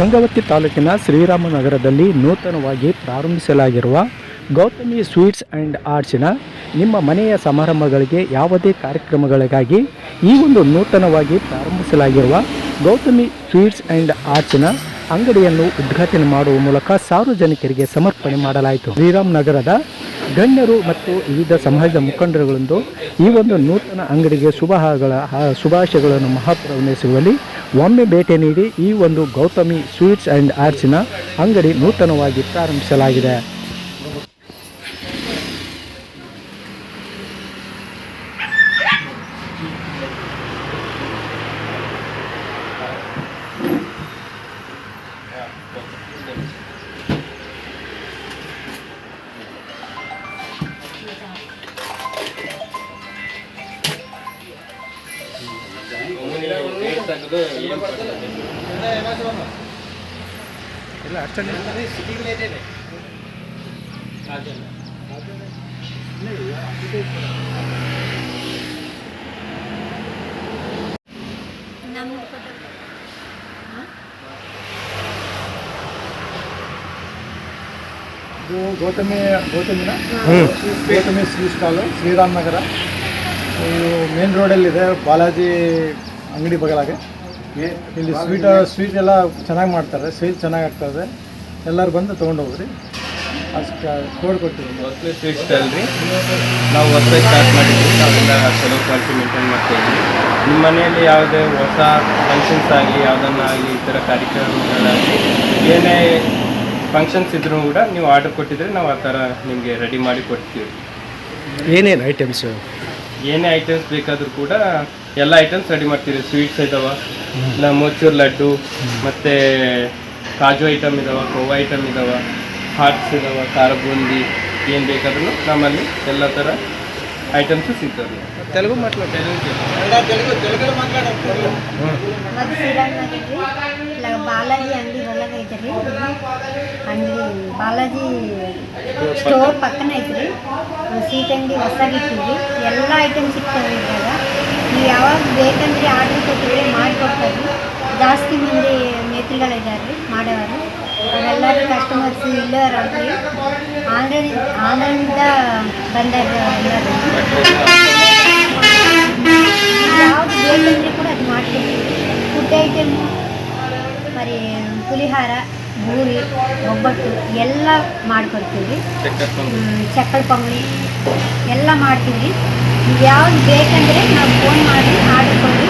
ಗಂಗಾವತಿ ತಾಲೂಕಿನ ಶ್ರೀರಾಮನಗರದಲ್ಲಿ ನೂತನವಾಗಿ ಪ್ರಾರಂಭಿಸಲಾಗಿರುವ ಗೌತಮಿ ಸ್ವೀಟ್ಸ್ ಆ್ಯಂಡ್ ಆರ್ಟ್ಸಿನ ನಿಮ್ಮ ಮನೆಯ ಸಮಾರಂಭಗಳಿಗೆ ಯಾವುದೇ ಕಾರ್ಯಕ್ರಮಗಳಿಗಾಗಿ ಈ ಒಂದು ನೂತನವಾಗಿ ಪ್ರಾರಂಭಿಸಲಾಗಿರುವ ಗೌತಮಿ ಸ್ವೀಟ್ಸ್ ಆ್ಯಂಡ್ ಆರ್ಟ್ಸಿನ ಅಂಗಡಿಯನ್ನು ಉದ್ಘಾಟನೆ ಮಾಡುವ ಮೂಲಕ ಸಾರ್ವಜನಿಕರಿಗೆ ಸಮರ್ಪಣೆ ಮಾಡಲಾಯಿತು. ಶ್ರೀರಾಮನಗರದ ಗಣ್ಯರು ಮತ್ತು ವಿವಿಧ ಸಮಾಜದ ಮುಖಂಡರುಗಳೊಂದು ಈ ಒಂದು ನೂತನ ಅಂಗಡಿಗೆ ಶುಭಗಳ ಶುಭಾಶಯಗಳನ್ನು ಮಹತ್ವವೆನಿಸುವಲ್ಲಿ ಒಮ್ಮೆ ಭೇಟಿ ನೀಡಿ ಈ ಒಂದು ಗೌತಮಿ ಸ್ವೀಟ್ಸ್ ಆ್ಯಂಡ್ ಆರ್ಟ್ಸಿನ ಅಂಗಡಿ ನೂತನವಾಗಿ ಪ್ರಾರಂಭಿಸಲಾಗಿದೆ. ಇಲ್ಲ ಅಷ್ಟೇ ಇದು Gautami ಗೌತಮಿನ? Gautami sweet stall Sriramanagar. ಇದು ಮೇನ್ ರೋಡಲ್ಲಿದೆ ಬಾಲಾಜಿ ಅಂಗಡಿ ಬಗಲಾಗೆ. ಇಲ್ಲಿ ಸ್ವೀಟ್ ಸ್ವೀಟ್ ಎಲ್ಲ ಚೆನ್ನಾಗಿ ಮಾಡ್ತಾರೆ ಸೇಲ್ ಚೆನ್ನಾಗಿ ಆಗ್ತದೆ. ಎಲ್ಲರೂ ಬಂದು ತೊಗೊಂಡು ಹೋಗ್ರಿ ಅಷ್ಟು ಕೋಡ್ ಕೊಟ್ಟಿದ್ದೀನಿ. ಹೊಸಲಿ ಸ್ವೀಟ್ ಸ್ಟಾಲ್ ರೀ. ನಾವು ಹೊಸದಾಗಿ ಸ್ಟಾರ್ಟ್ ಮಾಡಿದ್ವಿ. ನಾವೆಲ್ಲ ಚಲೋ ಕ್ವಾಲಿಟಿ ಮೇಂಟೈನ್ ಮಾಡ್ತಾ ಇದ್ವಿ. ನಿಮ್ಮ ಮನೆಯಲ್ಲಿ ಯಾವುದೇ ಹೊಸ ಫಂಕ್ಷನ್ಸ್ ಆಗಲಿ ಯಾವುದನ್ನಾಗಲಿ ಈ ಥರ ಕಾರ್ಯಕ್ರಮಗಳಾಗಲಿ ಏನೇ ಫಂಕ್ಷನ್ಸ್ ಇದ್ರೂ ಕೂಡ ನೀವು ಆರ್ಡರ್ ಕೊಟ್ಟಿದ್ರೆ ನಾವು ಆ ಥರ ನಿಮಗೆ ರೆಡಿ ಮಾಡಿ ಕೊಡ್ತೀವಿ. ಏನೇನು ಐಟಮ್ಸು ಏನೇ ಐಟಮ್ಸ್ ಬೇಕಾದರೂ ಕೂಡ ಎಲ್ಲ ಐಟಮ್ಸ್ ರೆಡಿ ಮಾಡ್ತೀವಿ. ಸ್ವೀಟ್ಸ್ ಇದಾವ ಇಲ್ಲ ಮೋಚೂರ್ ಲಡ್ಡು ಮತ್ತು ಕಾಜು ಐಟಮ್ ಇದಾವ ಕೋವಾ ಐಟಮ್ ಇದಾವ ಹಾಟ್ಸ್ ಇದಾವ ಖಾರ ಬೂಂದಿ ಏನು ಬೇಕಾದ್ರೂ ನಮ್ಮಲ್ಲಿ ಎಲ್ಲ ಥರ ಐಟಮ್ಸು ಸಿಗ್ತವೆ ತೆಲುಗು ಮಾತಾಡ ಮತ್ತು ಶ್ರೀರಾಮ್ನಗರ ರೀ ಇಲ್ಲ ಬಾಲಾಜಿ ಅಂಗಡಿ ಒಳಗೆ ಐತೆ ರೀ ಅಂಗಡಿ ಬಾಲಾಜಿ ಸ್ಟೋರ್ ಪಕ್ಕನ ಐತೆ ರೀ ಸ್ವೀಟ್ ಅಂಗಡಿ ಹೊಸಾಗಿ ಇಟ್ಟಿದ್ವಿ ಎಲ್ಲ ಐಟಮ್ ಸಿಗ್ತವೆ ಇದ್ರಾಗ ನೀವು ಯಾವಾಗ ಬೇಕಂದ್ರೆ ಆರ್ಡ್ರ್ ಕೊಟ್ಟಿದ್ರೆ ಮಾಡಿಕೊಡ್ತಾರೆ ಜಾಸ್ತಿ ಮಂದಿ ಮೇತ್ರಿಗಳಿದ್ದಾರೆ ರೀ ಅವರೆಲ್ಲರೂ ಕಸ್ಟಮರ್ಸ್ ಇಲ್ಲವ್ರಿ ಆನ್ಲೈನ್, ಆನ್ಲೈನಿಂದ ಬಂದಾಗ ಎಲ್ಲರೂ. ಯಾವ್ದು ಬೇಕಂದ್ರೆ ಕೂಡ ಅದು ಮಾಡ್ತೀವಿ. ಫುಡ್ ಐಟಮ್ మరి ಪುಲಿಹಾರ ಬೂರಿ ಒಬ್ಬಟ್ಟು ಎಲ್ಲ ಮಾಡ್ಕೊಡ್ತೀವಿ. ಚಕ್ಕಲ್ ಪಂಗಿ ಎಲ್ಲ ಮಾಡ್ತೀವಿ. ಯಾವ್ದು ಬೇಕಂದ್ರೆ ನಾವು ಫೋನ್ ಮಾಡಿ ಆರ್ಡರ್ ಕೊಡಿ.